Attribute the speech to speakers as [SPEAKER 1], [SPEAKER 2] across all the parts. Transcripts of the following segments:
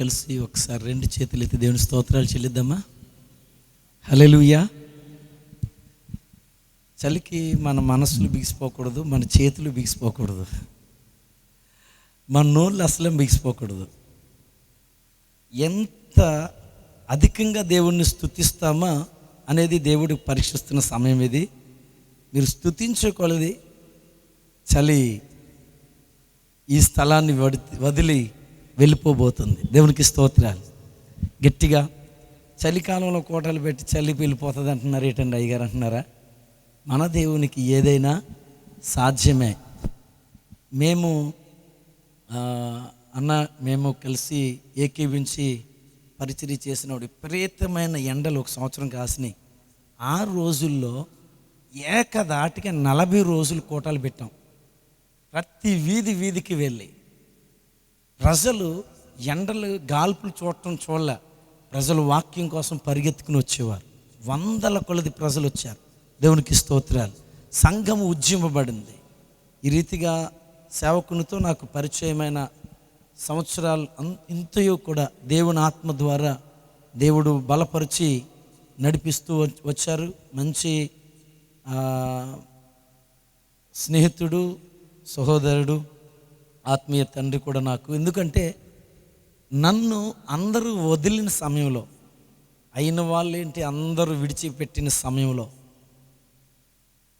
[SPEAKER 1] కలిసి ఒకసారి రెండు చేతులు ఎత్తి దేవుని స్తోత్రాలు చెల్లిద్దామా? హలెలుయా చలికి మన మనసులు బిగిసిపోకూడదు మన చేతులు బిగిసిపోకూడదు మన నోళ్ళు అసలు బిగిసిపోకూడదు. ఎంత అధికంగా దేవుణ్ణి స్థుతిస్తామా అనేది దేవుడు పరీక్షిస్తున్న సమయం ఇది. మీరు స్తుతించకూడది చలి ఈ స్థలాన్ని వడి వదిలి వెళ్ళిపోబోతుంది. దేవునికి స్తోత్రాలు. గట్టిగా చలికాలంలో కోటలు పెట్టి చలి వెళ్ళిపోతుంది అంటున్నారు ఏంటండి అయ్యగారు అంటున్నారా? మన దేవునికి ఏదైనా సాధ్యమే. మేము అన్న మేము కలిసి ఏకీవించి పరిచర్య చేసినప్పుడు విపరీతమైన ఎండలు ఒక సంవత్సరం కాసినాయి. ఆ రోజుల్లో ఏకదాటిగా నలభై రోజులు కోటాలు పెట్టాం. ప్రతి వీధి వీధికి వెళ్ళి ప్రజలు ఎండలు గాల్పులు చూడటం చూడలే. ప్రజలు వాక్యం కోసం పరిగెత్తుకుని వచ్చేవారు. వందల కొలది ప్రజలు వచ్చారు. దేవునికి స్తోత్రాలు. సంఘం ఉజ్జింపబడింది. ఈ రీతిగా సేవకునితో నాకు పరిచయమైన సంవత్సరాలు ఇంతయో కూడా దేవుని ఆత్మ ద్వారా దేవుడు బలపరిచి నడిపిస్తూ వచ్చారు. మంచి స్నేహితుడు సహోదరుడు ఆత్మీయ తండ్రి కూడా నాకు. ఎందుకంటే నన్ను అందరూ వదిలిన సమయంలో అయిన వాళ్ళేంటి అందరూ విడిచిపెట్టిన సమయంలో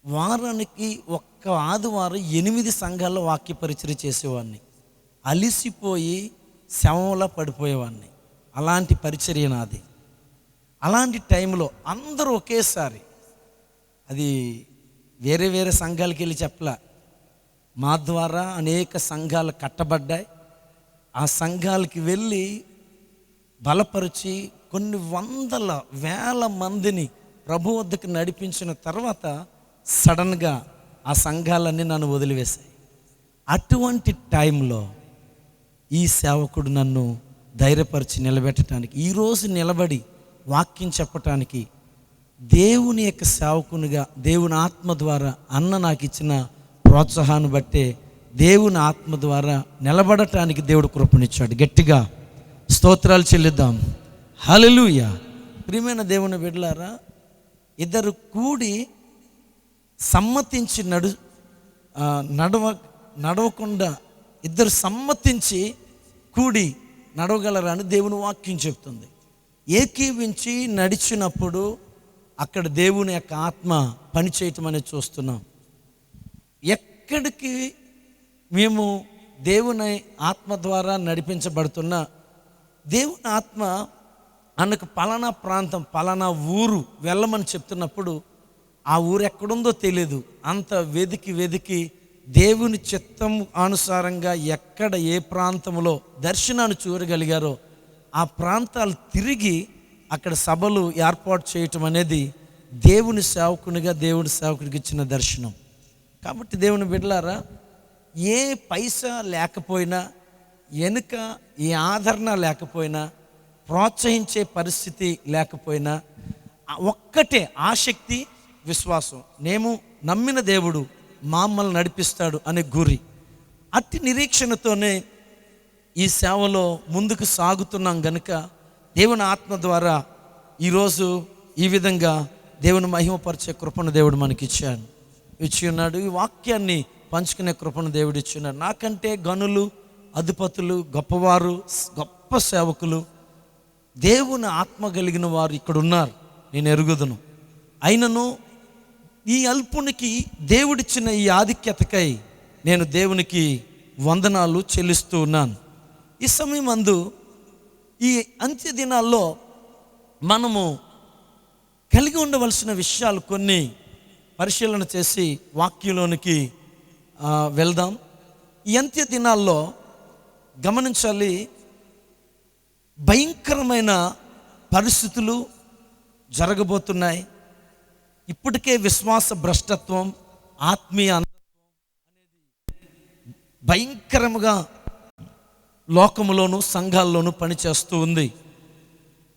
[SPEAKER 1] వారానికి ఒక్క ఆదివారం ఎనిమిది సంఘాల్లో వాక్య పరిచయం చేసేవాడిని. అలిసిపోయి శవంలా పడిపోయేవాడిని. అలాంటి పరిచర్య నాది. అలాంటి టైంలో అందరూ ఒకేసారి అది వేరే వేరే సంఘాలకి వెళ్ళి చెప్పలా మా ద్వారా అనేక సంఘాలు కట్టబడ్డాయి. ఆ సంఘాలకి వెళ్ళి బలపరిచి కొన్ని వందల వేల మందిని ప్రభు వద్దకు నడిపించిన తర్వాత సడన్గా ఆ సంఘాలన్నీ నన్ను వదిలివేశాయి. అటువంటి టైంలో ఈ సేవకుడు నన్ను ధైర్యపరిచి నిలబెట్టడానికి ఈరోజు నిలబడి వాక్యం చెప్పటానికి దేవుని యొక్క సేవకునిగా దేవుని ఆత్మ ద్వారా అన్న నాకు ఇచ్చిన ప్రోత్సాహాన్ని బట్టే దేవుని ఆత్మ ద్వారా నిలబడటానికి దేవుడు కృపనిచ్చాడు. గట్టిగా స్తోత్రాలు చెల్లిద్దాం. హలలుయ ప్రియమైన దేవుని బిడ్డలారా ఇద్దరు కూడి సమ్మతించి నడు నడవ నడవకుండా ఇద్దరు సమ్మతించి కూడి నడవగలరా అని దేవుని వాక్యం చెప్తుంది. ఏకీవించి నడిచినప్పుడు అక్కడ దేవుని యొక్క ఆత్మ పనిచేయటం అనేది చూస్తున్నాం. ఎక్కడికి మేము దేవుని ఆత్మ ద్వారా నడిపించబడుతున్న దేవుని ఆత్మ అన్నకు పలానా ప్రాంతం పలానా ఊరు వెళ్ళమని చెప్తున్నప్పుడు ఆ ఊరు ఎక్కడుందో తెలియదు అంత వెదికి వెదికి దేవుని చిత్తం అనుసారంగా ఎక్కడ ఏ ప్రాంతంలో దర్శనాన్ని చూడగలిగారో ఆ ప్రాంతాలు తిరిగి అక్కడ సభలు ఏర్పాటు చేయటం అనేది దేవుని సేవకునిగా దేవుని సేవకునికి ఇచ్చిన దర్శనం. కాబట్టి దేవుని బిడ్డలారా ఏ పైసా లేకపోయినా వెనుక ఏ ఆదరణ లేకపోయినా ప్రోత్సహించే పరిస్థితి లేకపోయినా ఒక్కటే ఆసక్తి విశ్వాసం. నేను నమ్మిన దేవుడు మమ్మల్ని నడిపిస్తాడు అనే గురి. అట్టి నిరీక్షణతోనే ఈ సేవలో ముందుకు సాగుతున్నాం గనుక దేవుని ఆత్మ ద్వారా ఈరోజు ఈ విధంగా దేవుని మహిమపరిచే కృపను దేవుడు మనకిచ్చాడు. ఇచ్చి ఉన్నాడు ఈ వాక్యాన్ని పంచుకునే కృపను దేవుడు ఇచ్చున్నాడు నాకంటే గనులు అధిపతులు గొప్పవారు గొప్ప సేవకులు దేవుని ఆత్మ కలిగిన వారు ఇక్కడ ఉన్నారు నేను ఎరుగుదును. అయినను ఈ అల్పునికి దేవుడిచ్చిన ఈ ఆధిక్యతకై నేను దేవునికి వందనాలు చెల్లిస్తూ ఉన్నాను. ఈ సమయం అందు ఈ అంత్య దినాల్లో మనము కలిగి ఉండవలసిన విషయాలు కొన్ని పరిశీలన చేసి వాక్యంలోనికి వెళ్దాం. అంత్య దినాల్లో గమనించాలి భయంకరమైన పరిస్థితులు జరగబోతున్నాయి. ఇప్పటికే విశ్వాస భ్రష్టత్వం ఆత్మీయ అనేది భయంకరముగా లోకములోను సంఘాల్లోనూ పనిచేస్తూ ఉంది.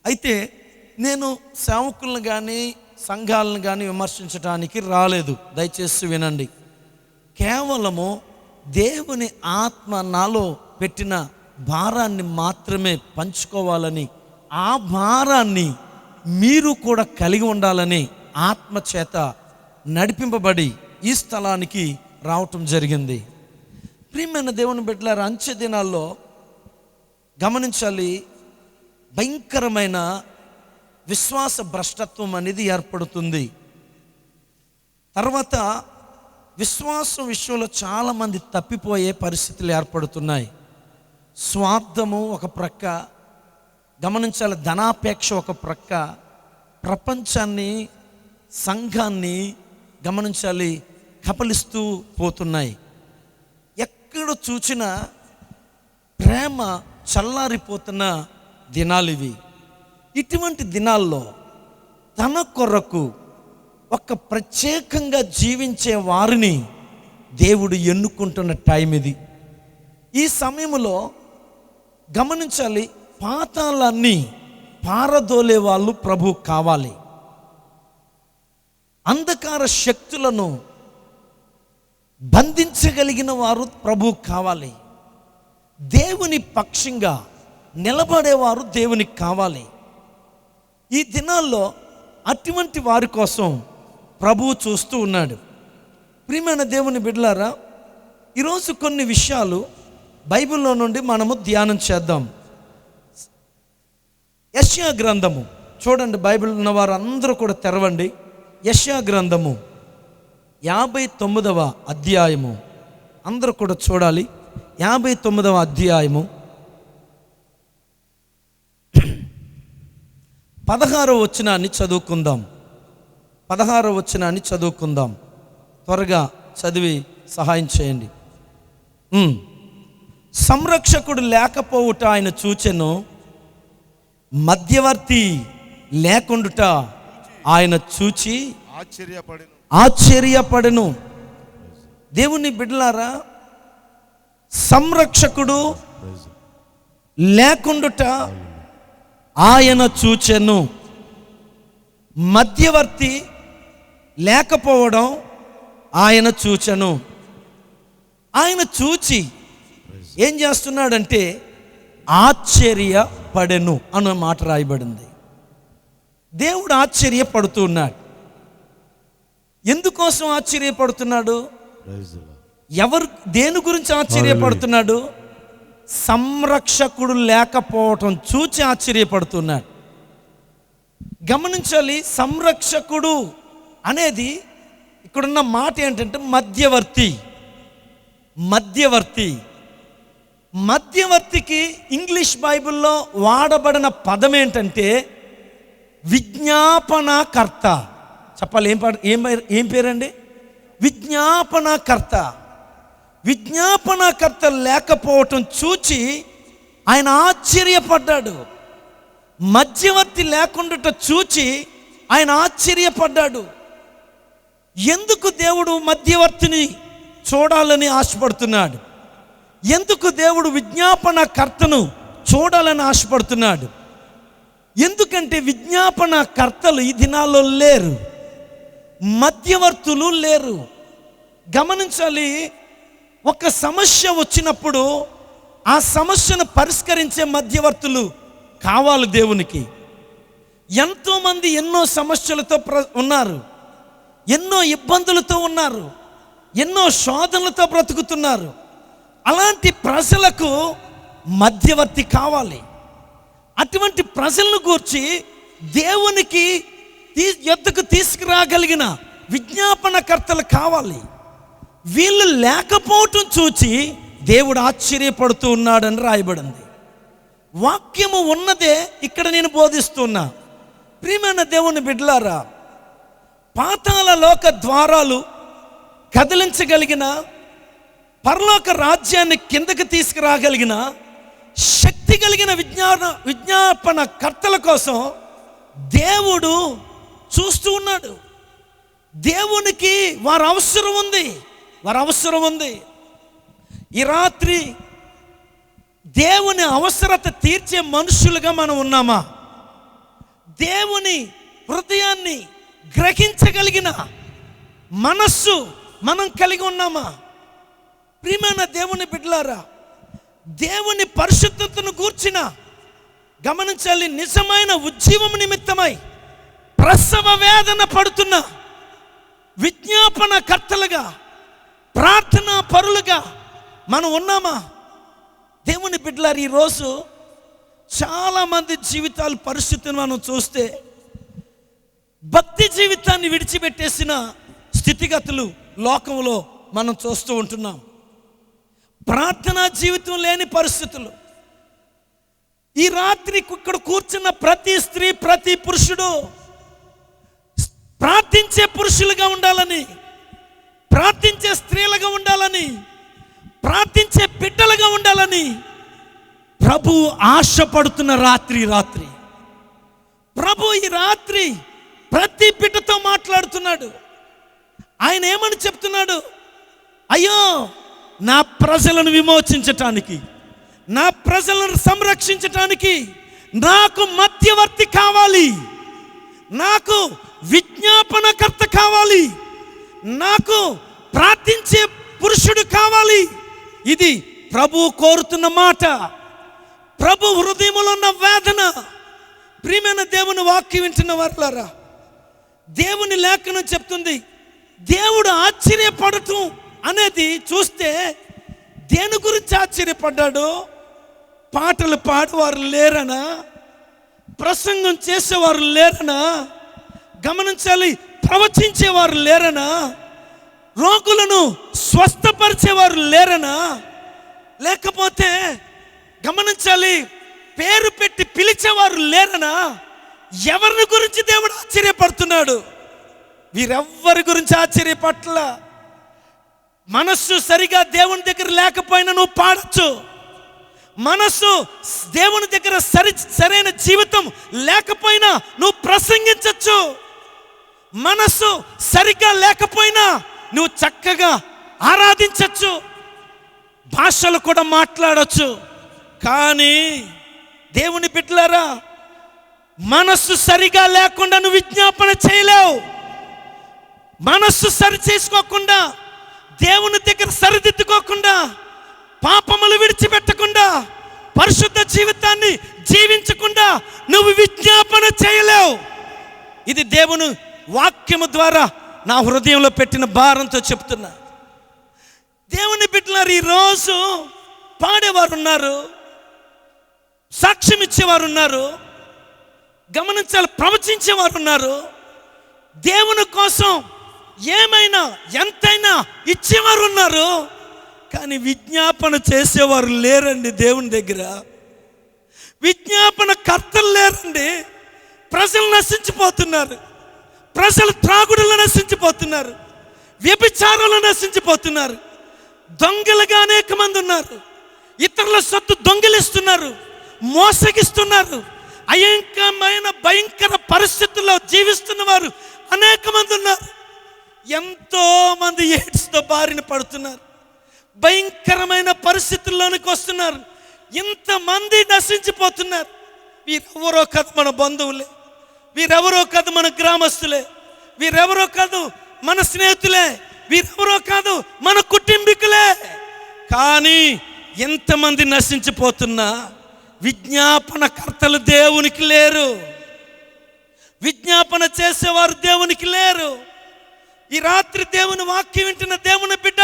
[SPEAKER 1] అయితే నేను సేవకులను కానీ సంఘాలను కానీ విమర్శించడానికి రాలేదు. దయచేసి వినండి. కేవలము దేవుని ఆత్మ నాలో పెట్టిన భారాన్ని మాత్రమే పంచుకోవాలని ఆ భారాన్ని మీరు కూడా కలిగి ఉండాలని ఆత్మ చేత నడిపింపబడి ఈ స్థలానికి రావటం జరిగింది. ప్రియమైన దేవుని బిడ్డలారు అంచె దినాల్లో గమనించాలి. భయంకరమైన విశ్వాస భ్రష్టత్వం అనేది ఏర్పడుతుంది. తర్వాత విశ్వాసం విషయంలో చాలామంది తప్పిపోయే పరిస్థితులు ఏర్పడుతున్నాయి. స్వార్థము ఒక ప్రక్క గమనించాలి ధనాపేక్ష ఒక ప్రక్క ప్రపంచాన్ని సంఘాన్ని గమనించాలి కపలిస్తూ పోతున్నాయి. ఎక్కడ చూసినా ప్రేమ చల్లారిపోతున్న దినాలు ఇవి. ఇటువంటి దినాల్లో తన కొరకు ఒక ప్రత్యేకంగా జీవించే వారిని దేవుడు ఎన్నుకుంటున్న టైం ఇది. ఈ సమయంలో గమనించాలి పాతాలన్నీ పారదోలే వాళ్ళు ప్రభు కావాలి. అంధకార శక్తులను బంధించగలిగిన వారు ప్రభు కావాలి. దేవుని పక్షంగా నిలబడేవారు దేవునికి కావాలి. ఈ దినాల్లో అటువంటి వారి కోసం ప్రభువు చూస్తూ ఉన్నాడు. ప్రియమైన దేవుని బిడ్డలారా ఈరోజు కొన్ని విషయాలు బైబిల్లో నుండి మనము ధ్యానం చేద్దాం. యష్యా గ్రంథము చూడండి బైబిల్ ఉన్న వారు అందరూ కూడా తెరవండి. యష్యా గ్రంథము యాభై తొమ్మిదవ అధ్యాయము. అందరూ కూడా చూడాలి. యాభై తొమ్మిదవ అధ్యాయము. పదహారో వచనాన్ని చదువుకుందాం. పదహారో వచనాన్ని చదువుకుందాం. త్వరగా చదివి సహాయం చేయండి. సంరక్షకుడు లేకపోవుట ఆయన చూచెను మధ్యవర్తి లేకుండుట ఆయన చూచి
[SPEAKER 2] ఆశ్చర్యపడిను.
[SPEAKER 1] ఆశ్చర్యపడెను. దేవుని బిడ్డలారా సంరక్షకుడు లేకుండుట ఆయన చూచెను. మధ్యవర్తి లేకపోవడం ఆయన చూచెను. ఆయన చూచి ఏం చేస్తున్నాడంటే ఆశ్చర్యపడెను అన్న మాట రాయబడింది. దేవుడు ఆశ్చర్యపడుతూ ఉన్నాడు. ఎందుకోసం ఆశ్చర్యపడుతున్నాడు? ఎవరు దేని గురించి ఆశ్చర్యపడుతున్నాడు? సంరక్షకుడు లేకపోవటం చూచి ఆశ్చర్యపడుతున్నాడు. గమనించాలి సంరక్షకుడు అనేది ఇక్కడున్న మాట ఏంటంటే మధ్యవర్తి. మధ్యవర్తి. మధ్యవర్తికి ఇంగ్లీష్ బైబిల్లో వాడబడిన పదం ఏంటంటే విజ్ఞాపనకర్త. చెప్పాలి ఏం ఏం పేరు- ఏం పేరండి? విజ్ఞాపనకర్త. విజ్ఞాపనకర్త లేకపోవటం చూచి ఆయన ఆశ్చర్యపడ్డాడు. మధ్యవర్తి లేకుండా చూచి ఆయన ఆశ్చర్యపడ్డాడు. ఎందుకు దేవుడు మధ్యవర్తిని చూడాలని ఆశపడుతున్నాడు? ఎందుకు దేవుడు విజ్ఞాపన కర్తను చూడాలని ఆశపడుతున్నాడు? ఎందుకంటే విజ్ఞాపన కర్తలు ఈ దినాల్లో లేరు. మధ్యవర్తులు లేరు. గమనించాలి ఒక సమస్య వచ్చినప్పుడు ఆ సమస్యను పరిష్కరించే మధ్యవర్తులు కావాలి దేవునికి. ఎంతోమంది ఎన్నో సమస్యలతో ప్ర ఉన్నారు. ఎన్నో ఇబ్బందులతో ఉన్నారు. ఎన్నో శోధనలతో బ్రతుకుతున్నారు. అలాంటి ప్రజలకు మధ్యవర్తి కావాలి. అటువంటి ప్రజలను గూర్చి దేవునికి తీ ఎద్దుకు తీసుకురాగలిగిన విజ్ఞాపనకర్తలు కావాలి. వీళ్ళు లేకపోవటం చూచి దేవుడు ఆశ్చర్యపడుతూ ఉన్నాడని రాయబడింది. వాక్యము ఉన్నదే ఇక్కడ నేను బోధిస్తున్నా. ప్రియమైన దేవుని బిడ్లారా పాతాల లోక ద్వారాలు కదిలించగలిగిన పరలోక రాజ్యాన్ని కిందకి తీసుకురాగలిగిన శక్తి కలిగిన విజ్ఞాన విజ్ఞాపన కర్తల కోసం దేవుడు చూస్తూ ఉన్నాడు. దేవునికి వారి అవసరం ఉంది. వారు అవసరం ఉంది ఈ రాత్రి దేవుని అవసరత తీర్చే మనుషులుగా మనం ఉన్నామా? దేవుని హృదయాన్ని గ్రహించగలిగిన మనస్సు మనం కలిగి ఉన్నామా? ప్రియమైన దేవుని బిడ్డలారా దేవుని పరిశుద్ధతను గూర్చిన గమనించాలి. నిజమైన ఉజ్జీవం నిమిత్తమై ప్రసవ వేదన పడుతున్న విజ్ఞాపన కర్తలుగా ప్రార్థనా పరులుగా మనం ఉన్నామా? దేవుని బిడ్డలారు ఈరోజు చాలామంది జీవితాలు పరిస్థితిని మనం చూస్తే భక్తి జీవితాన్ని విడిచిపెట్టేసిన స్థితిగతులు లోకంలో మనం చూస్తూ ఉంటున్నాం. ప్రార్థనా జీవితం లేని పరిస్థితులు. ఈ రాత్రి ఇక్కడ కూర్చున్న ప్రతి స్త్రీ ప్రతి పురుషుడు ప్రార్థించే పురుషులుగా ఉండాలని ప్రార్థించే స్త్రీలుగా ఉండాలని ప్రార్థించే బిడ్డలుగా ఉండాలని ప్రభు ఆశపడుతున్న రాత్రి రాత్రి. ప్రభు ఈ రాత్రి ప్రతి బిడ్డతో మాట్లాడుతున్నాడు. ఆయన ఏమని చెప్తున్నాడు? అయ్యో నా ప్రజలను విమోచించటానికి నా ప్రజలను సంరక్షించటానికి నాకు మధ్యవర్తి కావాలి. నాకు విజ్ఞాపనకర్త కావాలి. నాకు ప్రార్థించే పురుషుడు కావాలి. ఇది ప్రభు కోరుతున్న మాట. ప్రభు హృదయంలో ఉన్న వేదన ప్రియమైన దేవుని వాక్యం వింటున్న వారులారా దేవుని లేఖనం చెప్తుంది దేవుడు ఆశ్చర్యపడటం అనేది చూస్తే దేని గురించి ఆశ్చర్యపడ్డాడు పాటలు పాడేవారు లేరనా? ప్రసంగం చేసేవారు లేరనా? గమనించాలి ప్రవచించేవారు లేరనా? రోగులను స్వస్థపరిచేవారు లేరనా? లేకపోతే గమనించాలి పేరు పెట్టి పిలిచేవారు లేరనా? ఎవరిని గురించి దేవుడు ఆశ్చర్యపడుతున్నాడు? వీరెవ్వరి గురించి ఆశ్చర్యపట్ల? మనస్సు సరిగా దేవుని దగ్గర లేకపోయినా నువ్వు పాడచ్చు. మనస్సు దేవుని దగ్గర సరి సరైన జీవితం లేకపోయినా నువ్వు ప్రసంగించవచ్చు మనస్సు సరిగ్గా లేకపోయినా నువ్వు చక్కగా ఆరాధించవచ్చు భాషలు కూడా మాట్లాడచ్చు. కానీ దేవుని బిడ్డలారా మనస్సు సరిగా లేకుండా నువ్వు విజ్ఞాపన చేయలేవు. మనస్సు సరి చేసుకోకుండా దేవుని దగ్గర సరిదిద్దుకోకుండా పాపములు విడిచిపెట్టకుండా పరిశుద్ధ జీవితాన్ని జీవించకుండా నువ్వు విజ్ఞాపన చేయలేవు. ఇది దేవుని వాక్యము ద్వారా నా హృదయంలో పెట్టిన భారంతో చెప్తున్నా. దేవుని బిడ్డలారు ఈరోజు పాడేవారు ఉన్నారు సాక్ష్యం ఇచ్చేవారు ఉన్నారు గమనించాలి ప్రవచించేవారు ఉన్నారు దేవుని కోసం ఏమైనా ఎంతైనా ఇచ్చేవారు ఉన్నారు కానీ విజ్ఞాపన చేసేవారు లేరండి దేవుని దగ్గర. విజ్ఞాపన కర్తలు లేరండి ప్రజలు నశించిపోతున్నారు. ప్రజలు త్రాగుడులో నశించిపోతున్నారు వ్యభిచారంలో నశించిపోతున్నారు దొంగలుగా అనేక మంది ఉన్నారు ఇతరుల సొత్తు దొంగిలిస్తున్నారు మోసగిస్తున్నారు అయంకమైన భయంకర పరిస్థితుల్లో జీవిస్తున్న వారు అనేక మంది ఉన్నారు. ఎంతో మంది ఎయిడ్స్తో బారిన పడుతున్నారు భయంకరమైన పరిస్థితుల్లోనికి వస్తున్నారు ఇంతమంది నశించిపోతున్నారు. వీరెవరో కథ మన బంధువులే. వీరెవరో కాదు మన గ్రామస్తులే. వీరెవరో కాదు మన స్నేహితులే. వీరెవరో కాదు మన కుటుంబీకులే. కానీ ఎంతమంది నశించిపోతున్నా విజ్ఞాపన కర్తలు దేవునికి లేరు. విజ్ఞాపన చేసేవారు దేవునికి లేరు. ఈ రాత్రి దేవుని వాక్యం వింటున్న దేవుని బిడ్డ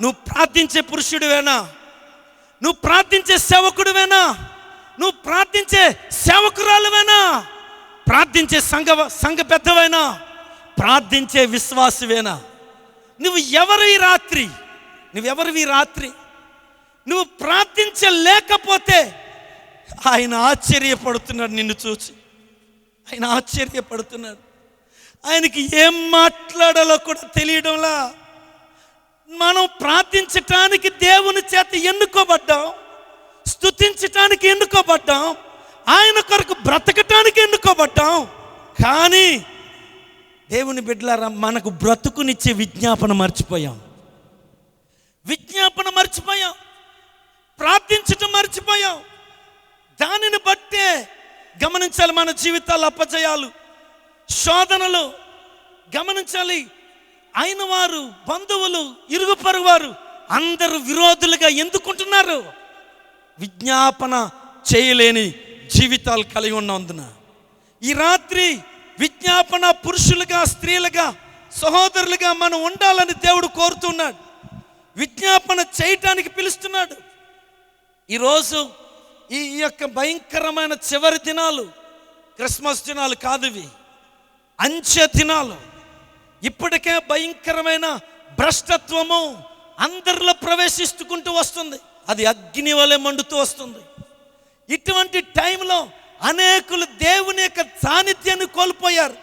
[SPEAKER 1] నువ్వు ప్రార్థించే పురుషుడివేనా? నువ్వు ప్రార్థించే సేవకుడివేనా? నువ్వు ప్రార్థించే సేవకురాలువేనా? ప్రార్థించే సంఘ సంఘ పెద్దవైనా ప్రార్థించే విశ్వాసవేనా నువ్వు ఎవరు ఈ రాత్రి నువ్వెవరు ఈ రాత్రి? నువ్వు ప్రార్థించలేకపోతే ఆయన ఆశ్చర్యపడుతున్నాడు నిన్ను చూసి. ఆయన ఆశ్చర్యపడుతున్నాడు. ఆయనకి ఏం మాట్లాడాలో కూడా తెలియడంలా. మనం ప్రార్థించటానికి దేవుని చేత ఎన్నుకోబడ్డాం స్తుతించటానికి ఎన్నుకోబడ్డాం ఆయన కొరకు బ్రతకటానికి ఎన్నుకోబట్టాం కానీ దేవుని బిడ్డలారా మనకు బ్రతుకునిచ్చే విజ్ఞాపన మర్చిపోయాం. విజ్ఞాపన మర్చిపోయాం. ప్రార్థించటం మర్చిపోయాం. దానిని బట్టే గమనించాలి మన జీవితాలు అప్పజయాలు శోధనలు. గమనించాలి అయిన వారు బంధువులు ఇరుగు పరువారు అందరూ విరోధులుగా ఎందుకుంటున్నారు? విజ్ఞాపన చేయలేని జీవితాలు కలిగి ఉన్నందున ఈ రాత్రి విజ్ఞాపన పురుషులుగా స్త్రీలుగా సహోదరులుగా మనం ఉండాలని దేవుడు కోరుతున్నాడు. విజ్ఞాపన చేయటానికి పిలుస్తున్నాడు. ఈరోజు ఈ యొక్క భయంకరమైన చివరి దినాలు క్రిస్మస్ దినాలు కాదువి. అంచె దినాలు. ఇప్పటికే భయంకరమైన భ్రష్టత్వము అందరిలో ప్రవేశిస్తుకుంటూ వస్తుంది. అది అగ్ని వలె మండుతూ వస్తుంది. ఇటువంటి టైంలో అనేకులు దేవుని యొక్క సాన్నిధ్యాన్ని కోల్పోయారు.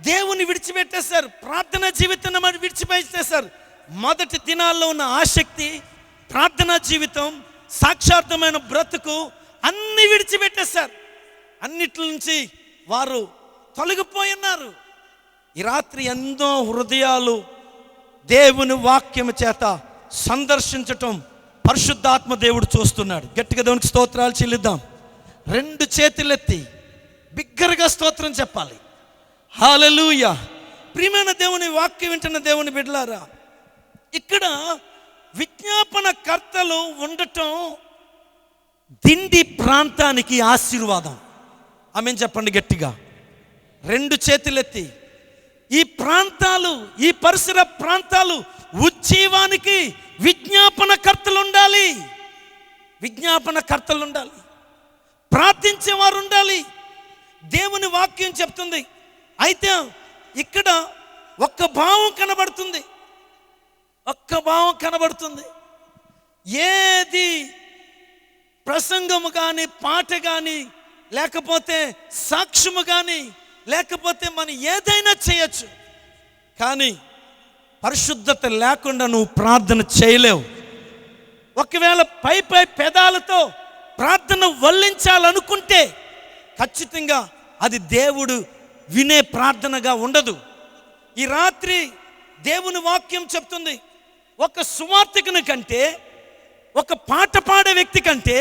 [SPEAKER 1] దేవుని విడిచిపెట్టేశారు. ప్రార్థన జీవితాన్ని మరి విడిచిపెట్టేశారు. మొదటి దినాల్లో ఉన్న ఆసక్తి ప్రార్థనా జీవితం సాక్షార్థమైన బ్రతుకు అన్ని విడిచిపెట్టేశారు. అన్నిటి నుంచి వారు తొలగిపోయినారు. ఈ రాత్రి ఎన్నో హృదయాలు దేవుని వాక్యము చేత సందర్శించటం పరిశుద్ధాత్మ దేవుడు చూస్తున్నాడు. గట్టిగా దేవునికి స్తోత్రాలు చెల్లిద్దాం. రెండు చేతులెత్తి బిగ్గరగా స్తోత్రం చెప్పాలి. హాలలుయ ప్రియమైన దేవుని వాక్యం వింటున్న దేవుని బిడ్డలారా ఇక్కడ విజ్ఞాపన కర్తలు ఉండటం దిండి ప్రాంతానికి ఆశీర్వాదం. ఆమె చెప్పండి గట్టిగా. రెండు చేతులెత్తి ఈ ప్రాంతాలు ఈ పరిసర ప్రాంతాలు ఉజ్జీవానికి విజ్ఞాపన కర్తలు ఉండాలి విజ్ఞాపన కర్తలు ఉండాలి ప్రార్థించేవారు ఉండాలి దేవుని వాక్యం చెప్తుంది. అయితే ఇక్కడ ఒక్క భావం కనబడుతుంది. ఒక్క భావం కనబడుతుంది. ఏది ప్రసంగము కానీ పాట కానీ లేకపోతే సాక్ష్యము కానీ లేకపోతే మనం ఏదైనా చేయొచ్చు. కానీ పరిశుద్ధత లేకుండా నువ్వు ప్రార్థన చేయలేవు. ఒకవేళ పై పై పెదాలతో ప్రార్థన వల్లించాలనుకుంటే ఖచ్చితంగా అది దేవుడు వినే ప్రార్థనగా ఉండదు. ఈ రాత్రి దేవుని వాక్యం చెప్తుంది. ఒక సువార్థకుని కంటే ఒక పాట పాడే వ్యక్తి కంటే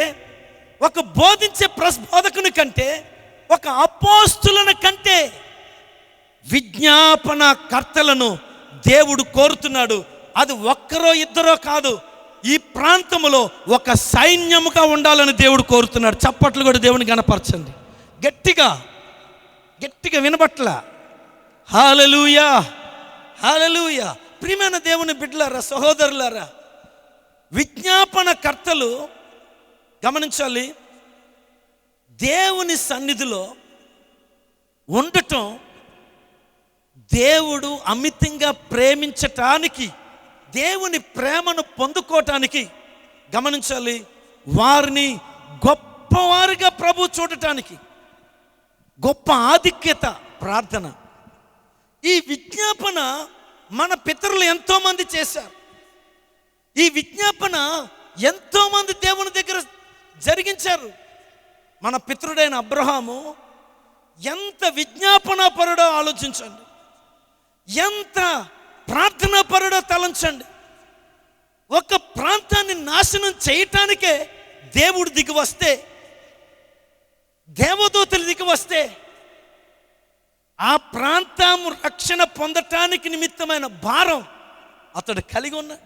[SPEAKER 1] ఒక బోధించే ప్రబోధకుని కంటే ఒక అపోస్తులను కంటే విజ్ఞాపన కర్తలను దేవుడు కోరుతున్నాడు. అది ఒక్కరో ఇద్దరో కాదు. ఈ ప్రాంతములో ఒక సైన్యముగా ఉండాలని దేవుడు కోరుతున్నాడు. చప్పట్లు కూడా దేవుని కనపరచండి గట్టిగా గట్టిగా వినబట్ల. హాలలుయా హాలలుయా ప్రియమైన దేవుని బిడ్డలారా సహోదరులారా విజ్ఞాపన కర్తలు గమనించాలి. దేవుని సన్నిధిలో ఉండటం దేవుడు అమితంగా ప్రేమించటానికి దేవుని ప్రేమను పొందుకోవటానికి గమనించాలి. వారిని గొప్పవారిగా ప్రభు చూడటానికి గొప్ప ఆధిక్యత ప్రార్థన. ఈ విజ్ఞాపన మన పితరులు ఎంతోమంది చేశారు. ఈ విజ్ఞాపన ఎంతోమంది దేవుని దగ్గర జరిగించారు. మన పితరుడైన అబ్రహాము ఎంత విజ్ఞాపన పరుడో ఆలోచించండి. ఎంత ప్రార్థనా పరుడో తలంచండి. ఒక ప్రాంతాన్ని నాశనం చేయటానికే దేవుడు దిగి వస్తే దేవదూతలు దిగి వస్తే ఆ ప్రాంతం రక్షణ పొందటానికి నిమిత్తమైన భారం అతడు కలిగి ఉన్న.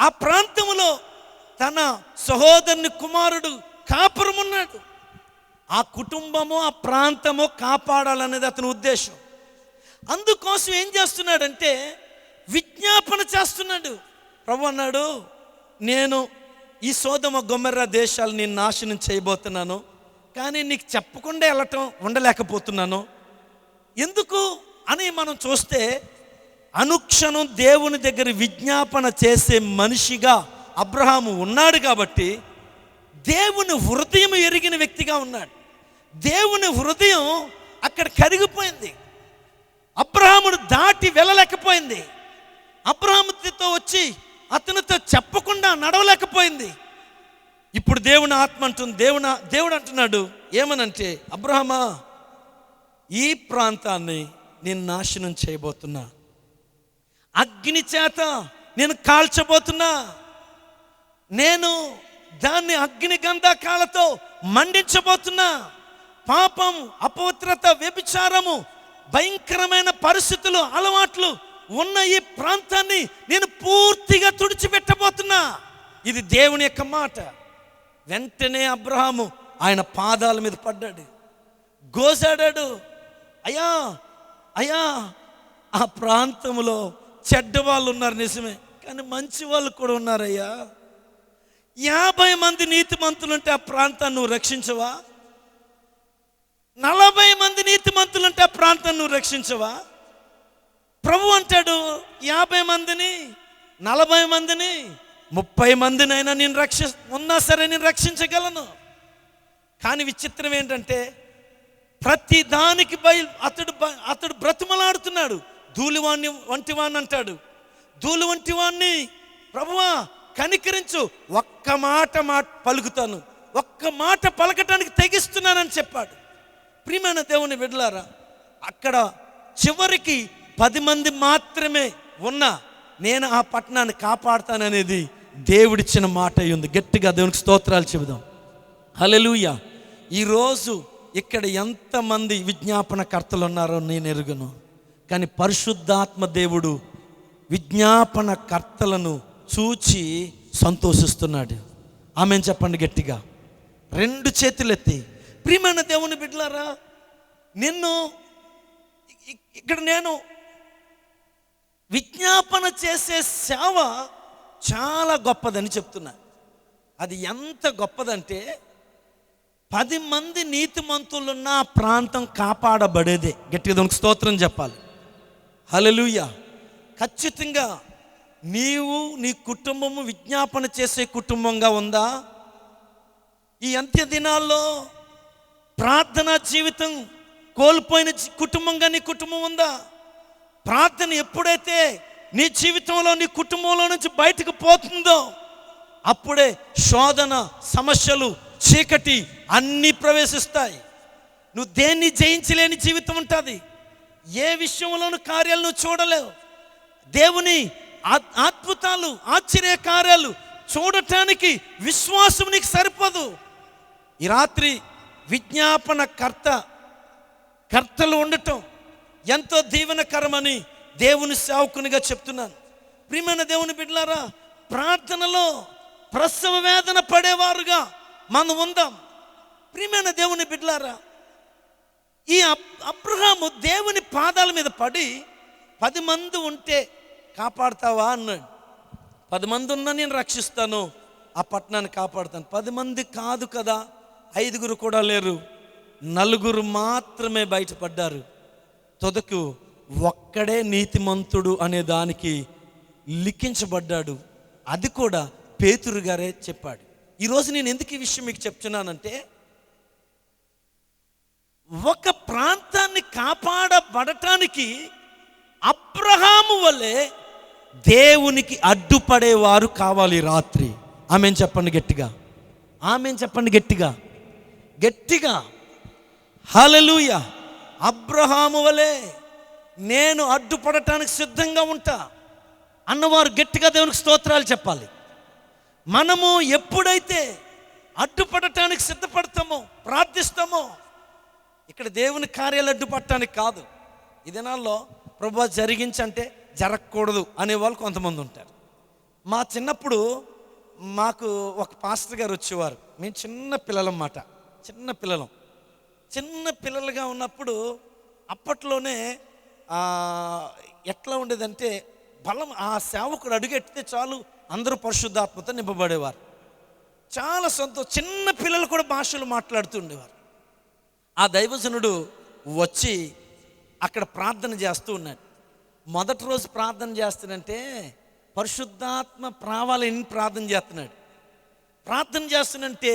[SPEAKER 1] ఆ ప్రాంతంలో తన సహోదరుని కుమారుడు కాపురమున్నాడు. ఆ కుటుంబము ఆ ప్రాంతము కాపాడాలనేది అతని ఉద్దేశం. అందుకోసం ఏం చేస్తున్నాడంటే విజ్ఞాపన చేస్తున్నాడు. ప్రభు అన్నాడు నేను ఈ సోదమ గొమ్మెర్ర దేశాలు నేను నాశనం చేయబోతున్నాను కానీ నీకు చెప్పకుండా వెళ్ళటం ఉండలేకపోతున్నాను. ఎందుకు? అని మనం చూస్తే అనుక్షణం దేవుని దగ్గర విజ్ఞాపన చేసే మనిషిగా అబ్రహాము ఉన్నాడు కాబట్టి దేవుని హృదయం ఎరిగిన వ్యక్తిగా ఉన్నాడు. దేవుని హృదయం అక్కడ కరిగిపోయింది. అబ్రహామును దాటి వెళ్ళలేకపోయింది. అబ్రహాముతో వచ్చి అతనితో చెప్పకుండా నడవలేకపోయింది. ఇప్పుడు దేవుని ఆత్మ అంటుంది దేవుని దేవుడు అంటున్నాడు ఏమనంటే అబ్రహమా ఈ ప్రాంతాన్ని నేను నాశనం చేయబోతున్నా. అగ్ని చేత నేను కాల్చబోతున్నా. నేను దాన్ని అగ్ని గంధకాలతో మండించబోతున్నా. పాపం అపవిత్రత వ్యభిచారము భయంకరమైన పరిస్థితులు అలవాట్లు ఉన్న ఈ ప్రాంతాన్ని నేను పూర్తిగా తుడిచిపెట్టబోతున్నా. ఇది దేవుని యొక్క మాట. వెంటనే అబ్రహాము ఆయన పాదాల మీద పడ్డాడు. గోసాడాడు అయ్యా అయ్యా ఆ ప్రాంతంలో చెడ్డ వాళ్ళు ఉన్నారు నిజమే కానీ మంచి వాళ్ళు కూడా ఉన్నారయ్యా. యాభై మంది నీతిమంతులుంటే ఆ ప్రాంతాన్ని నువ్వు రక్షించవా? నలభై మంది నీతిమంతులుంటే ఆ ప్రాంతాన్ని నువ్వు రక్షించవా? ప్రభు అంటాడు యాభై మందిని నలభై మందిని ముప్పై మందినైనా నేను రక్షి ఉన్నా సరే నేను రక్షించగలను. కానీ విచిత్రం ఏంటంటే ప్రతి దానికి బయలు అతడు బ- అతడు బ్రతిమలాడుతున్నాడు. ధూళివాణ్ణి వంటివాణ్ణి అంటాడు. ధూళి వంటివాణ్ణి ప్రభువా కనికరించు. ఒక్క మాట మాట పలుకుతాను. ఒక్క మాట పలకటానికి తెగిస్తున్నానని చెప్పాడు. ప్రియమైన దేవుని బిడ్డలారా అక్కడ చివరికి పది మంది మాత్రమే ఉన్నా నేను ఆ పట్టణాన్ని కాపాడుతాననేది దేవుడిచ్చిన మాట అయి ఉంది. గట్టిగా దేవునికి స్తోత్రాలు చెబుదాం. హలలుయ ఈరోజు ఇక్కడ ఎంతమంది విజ్ఞాపనకర్తలు ఉన్నారో నేను ఎరుగను. కానీ పరిశుద్ధాత్మ దేవుడు విజ్ఞాపనకర్తలను చూచి సంతోషిస్తున్నాడు. ఆమె చెప్పండి గట్టిగా. రెండు చేతులెత్తి ప్రియమైన దేవుని బిడ్డలారా నిన్ను ఇక్కడ నేను విజ్ఞాపన చేసే సేవ చాలా గొప్పదని చెప్తున్నా. అది ఎంత గొప్పదంటే పది మంది నీతిమంతులున్న ప్రాంతం కాపాడబడేదే. గట్టిగా దానికి స్తోత్రం చెప్పాలి. హలలుయ ఖచ్చితంగా నీవు నీ కుటుంబము విజ్ఞాపన చేసే కుటుంబంగా ఉందా? ఈ అంత్య దినాల్లో ప్రార్థనా జీవితం కోల్పోయిన కుటుంబంగా నీ కుటుంబం ఉందా? ప్రార్థన ఎప్పుడైతే నీ జీవితంలో నీ కుటుంబంలో నుంచి బయటకు పోతుందో అప్పుడే శోధన సమస్యలు చీకటి అన్నీ ప్రవేశిస్తాయి. నువ్వు దేన్ని జయించలేని జీవితం ఉంటుంది? ఏ విషయంలోనూ కార్యాలు నువ్వు చూడలేవు. దేవుని అద్భుతాలు ఆశ్చర్య కార్యాలు చూడటానికి విశ్వాసం నీకు సరిపోదు. ఈ రాత్రి విజ్ఞాపన కర్త కర్తలు ఉండటం ఎంతో దీవెనకరమని దేవుని సేవకునిగా చెప్తున్నాను. ప్రియమైన దేవుని బిడ్డలారా ప్రార్థనలో ప్రసవ వేదన పడేవారుగా మనం ఉందాం. ప్రియమైన దేవుని బిడ్డలారా ఈ అబ్రహాము దేవుని పాదాల మీద పడి పది మంది ఉంటే కాపాడతావా అన్నాడు. పది మంది ఉన్నా నేను రక్షిస్తాను ఆ పట్టణాన్ని కాపాడుతాను. పది మంది కాదు కదా ఐదుగురు కూడా లేరు. నలుగురు మాత్రమే బయటపడ్డారు. తొదకు ఒక్కడే నీతిమంతుడు అనే దానికి లిఖించబడ్డాడు. అది కూడా పేతురు గారే చెప్పాడు. ఈరోజు నేను ఎందుకు ఈ విషయం మీకు చెప్తున్నానంటే ఒక ప్రాంతాన్ని కాపాడబడటానికి అబ్రహాము వలె దేవునికి అడ్డుపడేవారు కావాలి రాత్రి. ఆమెను చెప్పండి గట్టిగా. ఆమెను చెప్పండి గట్టిగా. గట్టిగా హలలుయ అబ్రహాము వలె నేను అడ్డుపడటానికి సిద్ధంగా ఉంటా. అన్నవారు గట్టిగా దేవునికి స్తోత్రాలు చెప్పాలి. మనము ఎప్పుడైతే అడ్డుపడటానికి సిద్ధపడతామో ప్రార్థిస్తామో ఇక్కడ దేవుని కార్యాలు అడ్డుపడటానికి కాదు. ఈ దినాల్లో ప్రభు జరిగించంటే జరగకూడదు అనే వాళ్ళు కొంతమంది ఉంటారు. మా చిన్నప్పుడు మాకు ఒక పాస్టర్ గారు వచ్చేవారు. మేము చిన్న పిల్లలం మాట చిన్న పిల్లలం. చిన్న పిల్లలుగా ఉన్నప్పుడు అప్పట్లోనే ఎట్లా ఉండేదంటే బలం ఆ సేవకుడు అడుగెట్టితే చాలు అందరూ పరిశుద్ధాత్మతో నింపబడేవారు. చాలా సంతో చిన్న పిల్లలు కూడా భాషలు మాట్లాడుతూ ఉండేవారు. ఆ దైవజనుడు వచ్చి అక్కడ ప్రార్థన చేస్తూ ఉన్నాడు. మొదటి రోజు ప్రార్థన చేస్తానంటే పరిశుద్ధాత్మ ప్రావాలని ప్రార్థన చేస్తున్నాడు. ప్రార్థన చేస్తున్నంటే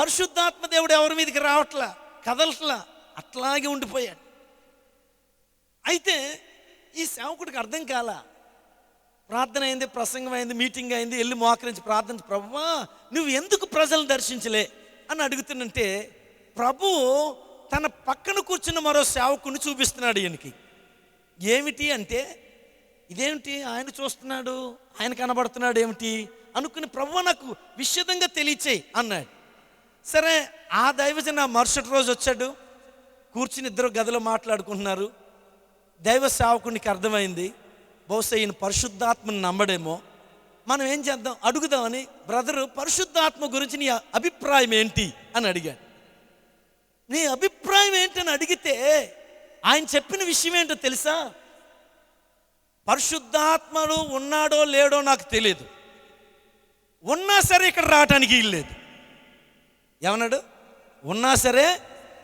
[SPEAKER 1] పరిశుద్ధాత్మ దేవుడు ఎవరి మీదకి రావట్లా? కదలట్లా? అట్లాగే ఉండిపోయాడు. అయితే ఈ సేవకుడికి అర్థం కాల ప్రార్థన అయింది ప్రసంగం అయింది మీటింగ్ అయింది వెళ్ళి మోకరించి ప్రార్థన ప్రభువా నువ్వు ఎందుకు ప్రజలను దర్శించలే? అని అడుగుతున్నంటే ప్రభు తన పక్కన కూర్చున్న మరో సేవకుని చూపిస్తున్నాడు ఈయనకి. ఏమిటి అంటే ఇదేమిటి? ఆయన చూస్తున్నాడు ఆయన కనబడుతున్నాడు ఏమిటి? అనుకుని ప్రభు నాకు విషదంగా తెలియచేయి అన్నాడు. సరే ఆ దైవజన మరుసటి రోజు వచ్చాడు. కూర్చుని ఇద్దరు గదిలో మాట్లాడుకుంటున్నారు. దైవ సేవకునికి అర్థమైంది బహుశా ఈయన పరిశుద్ధాత్మని నమ్మడేమో. మనం ఏం చేద్దాం? అడుగుదామని బ్రదరు పరిశుద్ధాత్మ గురించి నీ అభిప్రాయం ఏంటి? అని అడిగాడు. నీ అభిప్రాయం ఏంటని అడిగితే ఆయన చెప్పిన విషయం ఏంటో తెలుసా? పరిశుద్ధాత్మడు ఉన్నాడో లేడో నాకు తెలియదు ఉన్నా సరే ఇక్కడ రావటానికి ఇల్లేదు ఏమన్నాడు? ఉన్నా సరే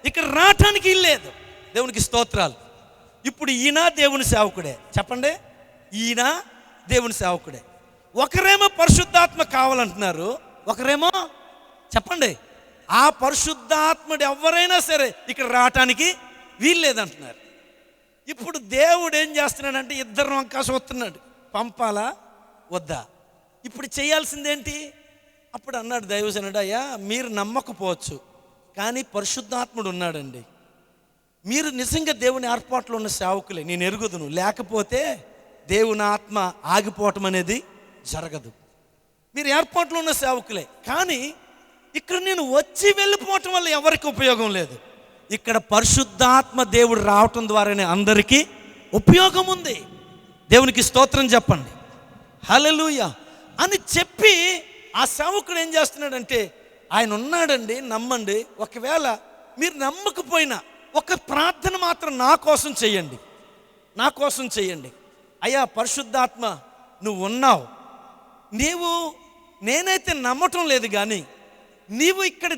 [SPEAKER 1] ఇక్కడ రావటానికి ఇల్లేదు దేవునికి స్తోత్రాలు. ఇప్పుడు ఈయన దేవుని సేవకుడే. చెప్పండి. ఈయన దేవుని సేవకుడే. ఒకరేమో పరిశుద్ధాత్మ కావాలంటున్నారు. ఒకరేమో చెప్పండి. ఆ పరిశుద్ధాత్ముడు ఎవరైనా సరే ఇక్కడ రావటానికి వీల్లేదంటున్నారు ఇప్పుడు దేవుడు ఏం చేస్తున్నాడంటే ఇద్దరు వంక చూస్తున్నాడు పంపాలా? వద్దా? ఇప్పుడు చేయాల్సిందేంటి? అప్పుడు అన్నాడు దైవజనుడు అయ్యా మీరు నమ్మకపోవచ్చు కానీ పరిశుద్ధాత్ముడు ఉన్నాడండి. మీరు నిజంగా దేవుని ఏర్పాట్లో ఉన్న సేవకులే నేను ఎరుగుదును. లేకపోతే దేవుని ఆత్మ ఆగిపోవటం అనేది జరగదు. మీరు ఏర్పాట్లో ఉన్న సేవకులే కానీ ఇక్కడ నేను వచ్చి వెళ్ళిపోవటం వల్ల ఎవరికి ఉపయోగం లేదు. ఇక్కడ పరిశుద్ధాత్మ దేవుడు రావటం ద్వారానే అందరికీ ఉపయోగం ఉంది. దేవునికి స్తోత్రం చెప్పండి. హలలుయ అని చెప్పి ఆ సేవకుడు ఏం చేస్తున్నాడంటే ఆయన ఉన్నాడండి నమ్మండి. ఒకవేళ మీరు నమ్మకపోయినా ఒక ప్రార్థన మాత్రం నా కోసం చేయండి. నా కోసం చేయండి. అయ్యా పరిశుద్ధాత్మ నువ్వు ఉన్నావు. నీవు నేనైతే నమ్మటం లేదు కానీ నీవు ఇక్కడ